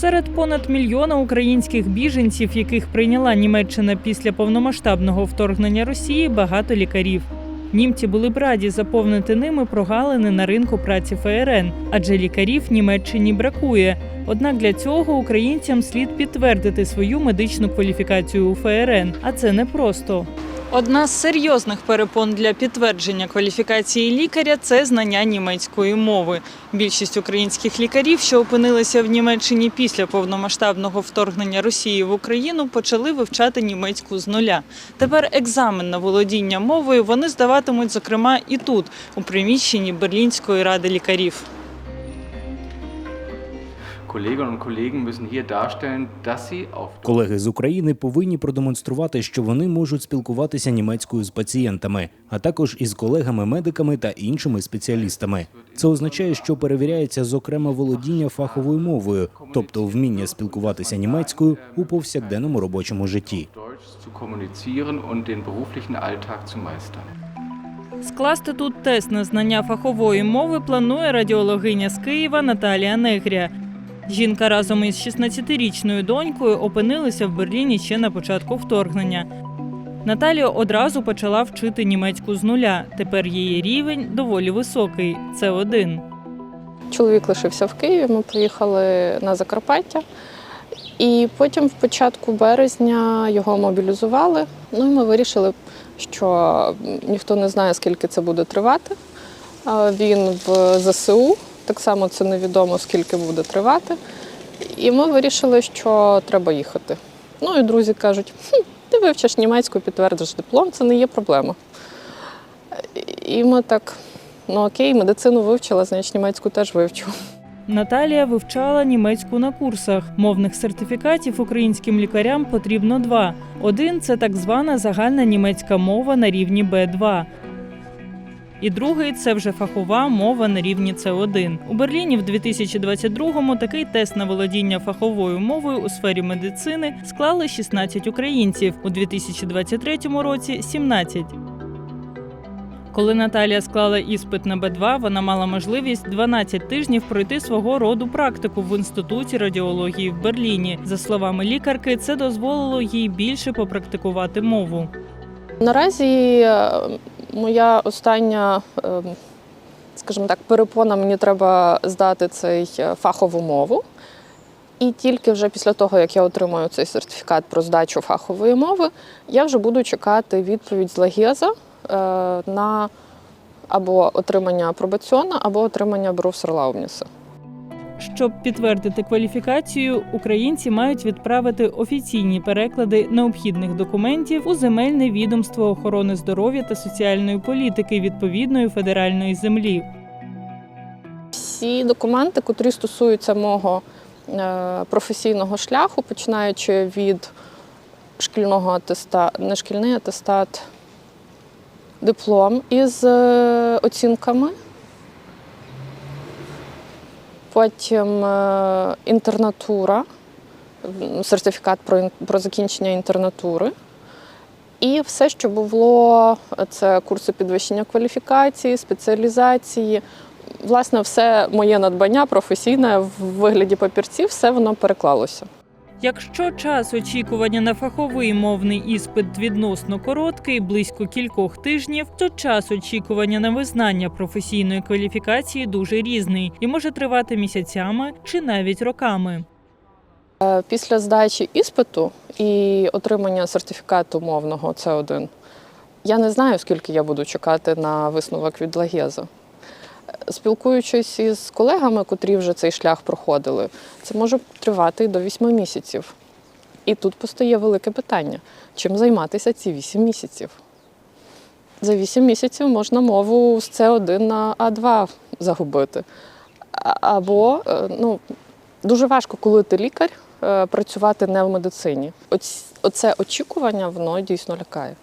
Серед понад мільйона українських біженців, яких прийняла Німеччина після повномасштабного вторгнення Росії, багато лікарів. Німці були б раді заповнити ними прогалини на ринку праці ФРН, адже лікарів Німеччині бракує. Однак для цього українцям слід підтвердити свою медичну кваліфікацію у ФРН, а це непросто. Одна з серйозних перепон для підтвердження кваліфікації лікаря це знання німецької мови. Більшість українських лікарів, що опинилися в Німеччині після повномасштабного вторгнення Росії в Україну, почали вивчати німецьку з нуля. Тепер екзамен на володіння мовою вони здаватимуть, зокрема, і тут, у приміщенні Берлінської ради лікарів. Колеги з України повинні продемонструвати, що вони можуть спілкуватися німецькою з пацієнтами, а також із колегами-медиками та іншими спеціалістами. Це означає, що перевіряється зокрема володіння фаховою мовою, тобто вміння спілкуватися німецькою у повсякденному робочому житті. Deutsch zu kommunizieren und den beruflichen Alltag zu meistern. Скласти тут тест на знання фахової мови планує радіологиня з Києва Наталія Негря. Жінка разом із 16-річною донькою опинилися в Берліні ще на початку вторгнення. Наталія одразу почала вчити німецьку з нуля. Тепер її рівень доволі високий. Це один. Чоловік лишився в Києві, ми поїхали на Закарпаття. І потім, в початку березня, його мобілізували. Ну і ми вирішили, що ніхто не знає, скільки це буде тривати. Він в ЗСУ, так само це невідомо, скільки буде тривати. І ми вирішили, що треба їхати. Ну і друзі кажуть: хм, ти вивчиш німецьку, підтвердиш диплом, це не є проблема. І ми так, ну окей, медицину вивчила, значить німецьку теж вивчу. Наталія вивчала німецьку на курсах. Мовних сертифікатів українським лікарям потрібно два. Один це так звана загальна німецька мова на рівні Б2. І другий це вже фахова мова на рівні С1. У Берліні в 2022-му такий тест на володіння фаховою мовою у сфері медицини склали 16 українців, у 2023 році 17. Коли Наталія склала іспит на Б2, вона мала можливість 12 тижнів пройти свого роду практику в інституті радіології в Берліні. За словами лікарки, це дозволило їй більше попрактикувати мову. Наразі е, моя остання, е, скажімо так, перепона мені треба здати цей е, фахову мову. І тільки вже після того, як я отримаю цей сертифікат про здачу фахової мови, я вже буду чекати відповідь з Лагеза е, на або отримання пробаціона, або отримання Берufserlaubnisse. Щоб підтвердити кваліфікацію, українці мають відправити офіційні переклади необхідних документів у земельне відомство охорони здоров'я та соціальної політики відповідної федеральної землі. Всі документи, котрі стосуються мого е, професійного шляху, починаючи від шкільного атестату, не шкільний атестат, диплом із е, оцінками. Потім е, інтернатура, сертифікат про, про закінчення інтернатури. І все, що було, це курси підвищення кваліфікації, спеціалізації. Власне, все моє надбання професійне в вигляді папірців, все воно переклалося. Якщо час очікування на фаховий мовний іспит відносно короткий, близько кількох тижнів, то час очікування на визнання професійної кваліфікації дуже різний і може тривати місяцями чи навіть роками. Е, Після здачі іспиту і отримання сертифікату мовного С1 я не знаю, скільки я буду чекати на висновок від Лагеза. Спілкуючись із колегами, котрі вже цей шлях проходили, це може тривати до 8 місяців. І тут постає велике питання: чим займатися ці 8 місяців? За 8 місяців можна мову з С1 на А2 загубити. Або е, ну, дуже важко, коли ти лікар, е, працювати не в медицині. Оце очікування, воно дійсно лякає.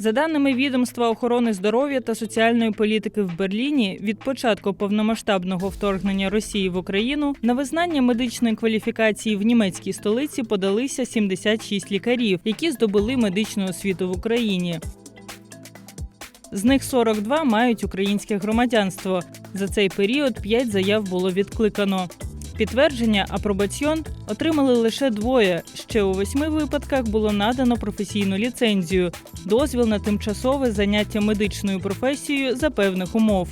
За даними відомства охорони здоров'я та соціальної політики в Берліні, від початку повномасштабного вторгнення Росії в Україну на визнання медичної кваліфікації в німецькій столиці подалися 76 лікарів, які здобули медичну освіту в Україні. З них 42 мають українське громадянство. За цей період 5 заяв було відкликано. Підтвердження апробаціон отримали лише двоє. Ще у восьми випадках було надано професійну ліцензію, дозвіл на тимчасове заняття медичною професією за певних умов.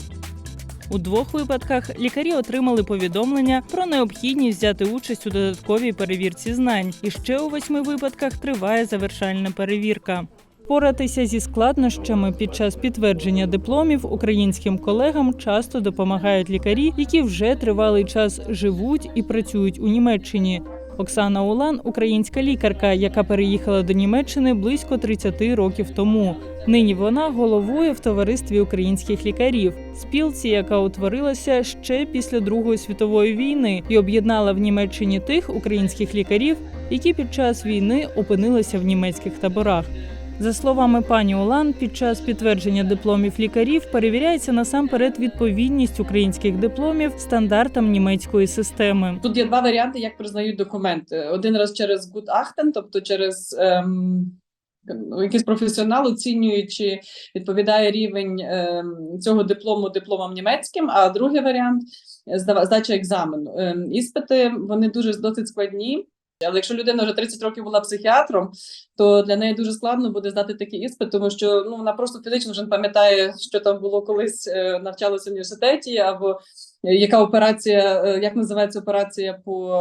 У двох випадках лікарі отримали повідомлення про необхідність взяти участь у додатковій перевірці знань. І ще у восьми випадках триває завершальна перевірка. Поратися зі складнощами під час підтвердження дипломів українським колегам часто допомагають лікарі, які вже тривалий час живуть і працюють у Німеччині. Оксана Улан українська лікарка, яка переїхала до Німеччини близько 30 років тому. Нині вона головує в товаристві українських лікарів, спілці, яка утворилася ще після Другої світової війни і об'єднала в Німеччині тих українських лікарів, які під час війни опинилися в німецьких таборах. За словами пані Олан, під час підтвердження дипломів лікарів перевіряється насамперед відповідність українських дипломів стандартам німецької системи. Тут є два варіанти, як признають документи. Один раз через Gutachten, тобто через ем, якийсь професіонал оцінює, чи відповідає рівень ем, цього диплому дипломам німецьким. А другий варіант здача екзамену. Ем, іспити вони дуже досить складні. Але якщо людина вже 30 років була психіатром, то для неї дуже складно буде здати такий іспит, тому що ну вона просто фізично вже не пам'ятає, що там було колись е, навчалася в університеті, або яка операція, е, як називається операція по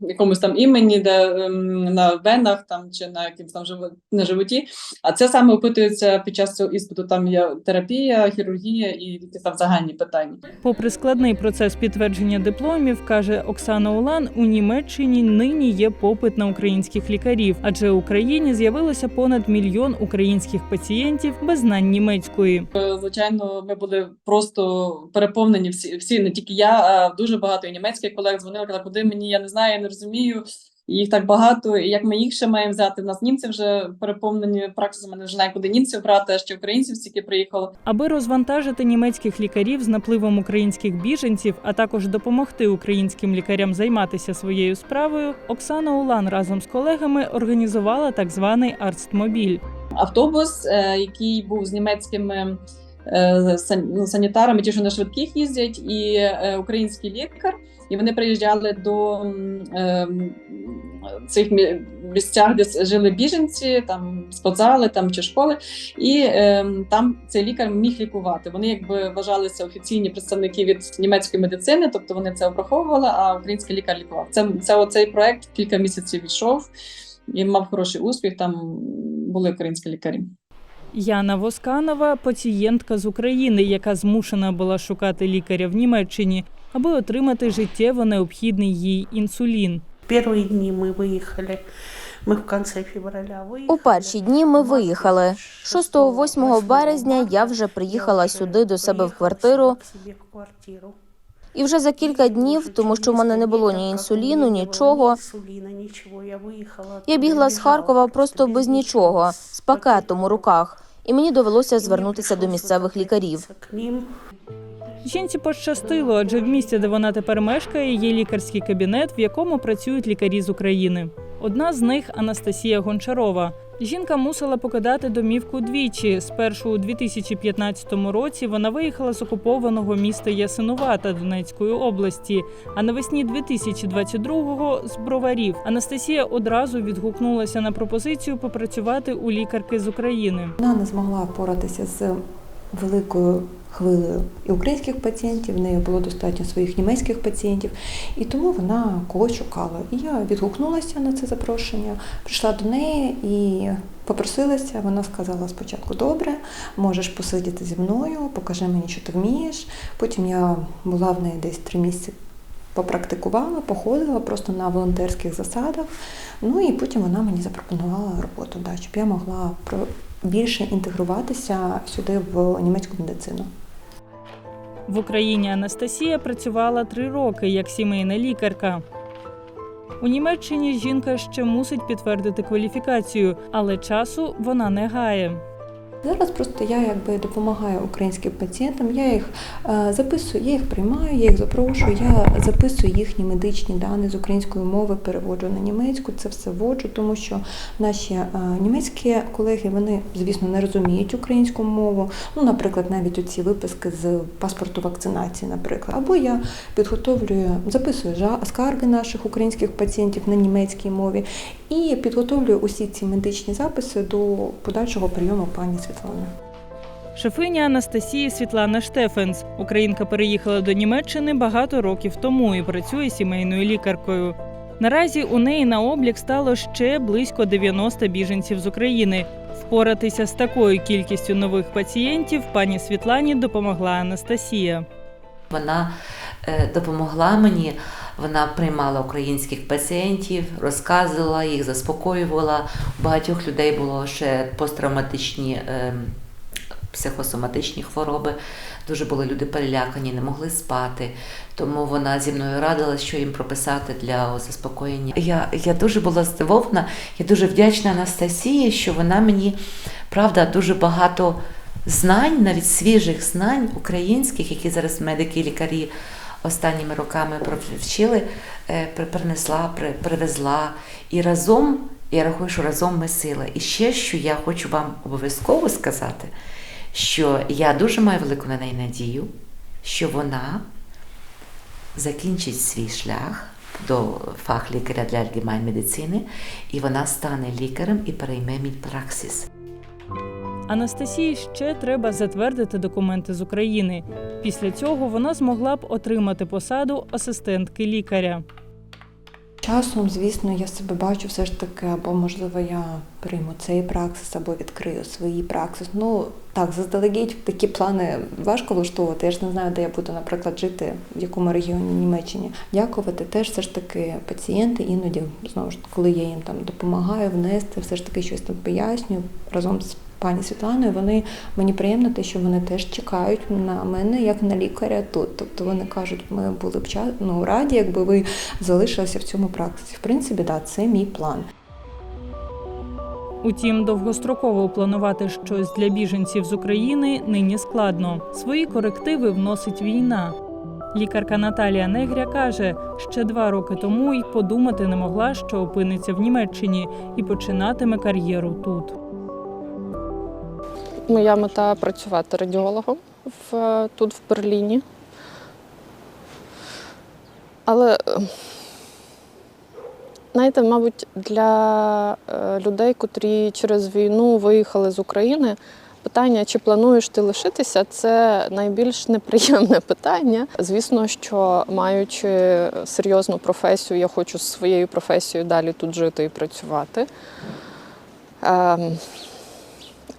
якомусь там імені, де ем, на венах там чи на якимсь там на животі. А це саме опитується під час цього іспиту. Там є терапія, хірургія і якісь там загальні питання. Попри складний процес підтвердження дипломів, каже Оксана Улан, у Німеччині нині є попит на українських лікарів, адже в Україні з'явилося понад мільйон українських пацієнтів без знань німецької. Е, Звичайно, ми були просто переповнені всі, всі не тільки я, а дуже багато і німецьких колег дзвонили, казали, куди мені, я не знаю, я не розумію. і Їх так багато, і як ми їх ще маємо взяти? У нас німці вже переповнені практично, не знаємо, куди німців брати, а ще українців стільки приїхало. Аби розвантажити німецьких лікарів з напливом українських біженців, а також допомогти українським лікарям займатися своєю справою, Оксана Улан разом з колегами організувала так званий Арстмобіль. автобус, е, який був з німецькими санітарами, ті, що на швидких їздять, і е, український лікар. І вони приїжджали до ем, цих мі- місцях, де жили біженці, там спортзали там чи школи, і ем, там цей лікар міг лікувати. Вони якби вважалися офіційні представники від німецької медицини, тобто вони це обраховували, а український лікар лікував. Це, це оцей проект кілька місяців йшов і мав хороший успіх. Там були українські лікарі. Яна Восканова пацієнтка з України, яка змушена була шукати лікаря в Німеччині, аби отримати життєво необхідний їй інсулін. Первые дни мы выехали. Мы в конце февраля выехали. У перші дні ми виїхали. 6-8 березня я вже приїхала сюди до себе в квартиру. І вже за кілька днів, тому що в мене не було ні інсуліну, нічого. Я бігла з Харкова просто без нічого, з пакетом у руках. І мені довелося звернутися до місцевих лікарів. Жінці пощастило, адже в місті, де вона тепер мешкає, є лікарський кабінет, в якому працюють лікарі з України. Одна з них Анастасія Гончарова. Жінка мусила покидати домівку двічі. Спершу у 2015 році вона виїхала з окупованого міста Ясинувата Донецької області. А навесні 2022-го з броварів Анастасія одразу відгукнулася на пропозицію попрацювати у лікарки з України. Вона не змогла впоратися з великою хвилею і українських пацієнтів, в неї було достатньо своїх німецьких пацієнтів, і тому вона когось шукала. І я відгукнулася на це запрошення, прийшла до неї і попросилася. Вона сказала спочатку: добре, можеш посидіти зі мною, покажи мені, що ти вмієш. Потім я була в неї десь три місяці. Попрактикувала, походила просто на волонтерських засадах. Ну і потім вона мені запропонувала роботу, да, щоб я могла більше інтегруватися сюди в німецьку медицину. В Україні Анастасія працювала три роки як сімейна лікарка. У Німеччині жінка ще мусить підтвердити кваліфікацію, але часу вона не гає. Зараз просто я якби допомагаю українським пацієнтам. Я їх е, записую, я їх приймаю, я їх запрошую, я записую їхні медичні дані з української мови, переводжу на німецьку. Це все вводжу, тому що наші е, німецькі колеги вони, звісно, не розуміють українську мову. Ну, наприклад, навіть оці виписки з паспорту вакцинації, наприклад. Або я підготовлюю, записую скарги наших українських пацієнтів на німецькій мові і підготовлюю усі ці медичні записи до подальшого прийому пані Світлани. Шефиня Анастасії Світлана Штефенс. Українка переїхала до Німеччини багато років тому і працює сімейною лікаркою. Наразі у неї на облік стало ще близько 90 біженців з України. Впоратися з такою кількістю нових пацієнтів пані Світлані допомогла Анастасія. Вона е, допомогла мені, вона приймала українських пацієнтів, розказувала їх, заспокоювала. У багатьох людей було ще посттравматичні е, психосоматичні хвороби. Дуже були люди перелякані, не могли спати. Тому вона зі мною радила, що їм прописати для заспокоєння. Я, я дуже була здивована, я дуже вдячна Анастасії, що вона мені, правда, дуже багато знань, навіть свіжих знань українських, які зараз медики і лікарі останніми роками провчили, е, при- принесла, привезла. І разом, я рахую, що разом ми сила. І ще, що я хочу вам обов'язково сказати, що я дуже маю велику на неї надію, що вона закінчить свій шлях до фахлікаря для медицини, і вона стане лікарем і перейме мій праксис. Анастасії ще треба затвердити документи з України. Після цього вона змогла б отримати посаду асистентки лікаря. Часом, звісно, я себе бачу все ж таки, або можливо я прийму цей праксис, або відкрию свої праксис. Ну так, заздалегідь такі плани важко влаштовувати. Я ж не знаю, де я буду, наприклад, жити, в якому регіоні Німеччині. Дякувати теж все ж таки пацієнти іноді знову ж коли я їм там допомагаю внести, все ж таки щось там пояснюю разом з. Пані Світланою, вони мені приємно те, що вони теж чекають на мене як на лікаря тут. Тобто вони кажуть, ми були б ну, раді, якби ви залишилися в цьому практиці. В принципі, да, це мій план. Утім, довгостроково планувати щось для біженців з України нині складно. Свої корективи вносить війна. Лікарка Наталія Негря каже, ще два роки тому й подумати не могла, що опиниться в Німеччині і починатиме кар'єру тут. Моя мета працювати радіологом в, тут, в Берліні. Але, е, знаєте, мабуть, для е, людей, котрі через війну виїхали з України, питання, чи плануєш ти лишитися, це найбільш неприємне питання. Звісно, що маючи серйозну професію, я хочу з своєю професією далі тут жити і працювати. Ем,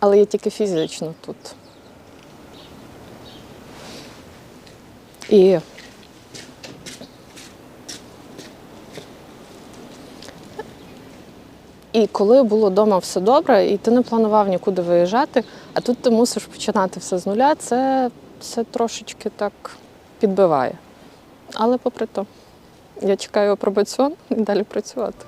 але я тільки фізично тут. І І коли було вдома все добре, і ти не планував нікуди виїжджати, а тут ти мусиш починати все з нуля, це, це трошечки так підбиває. Але попри то, я чекаю апробаціон і далі працювати.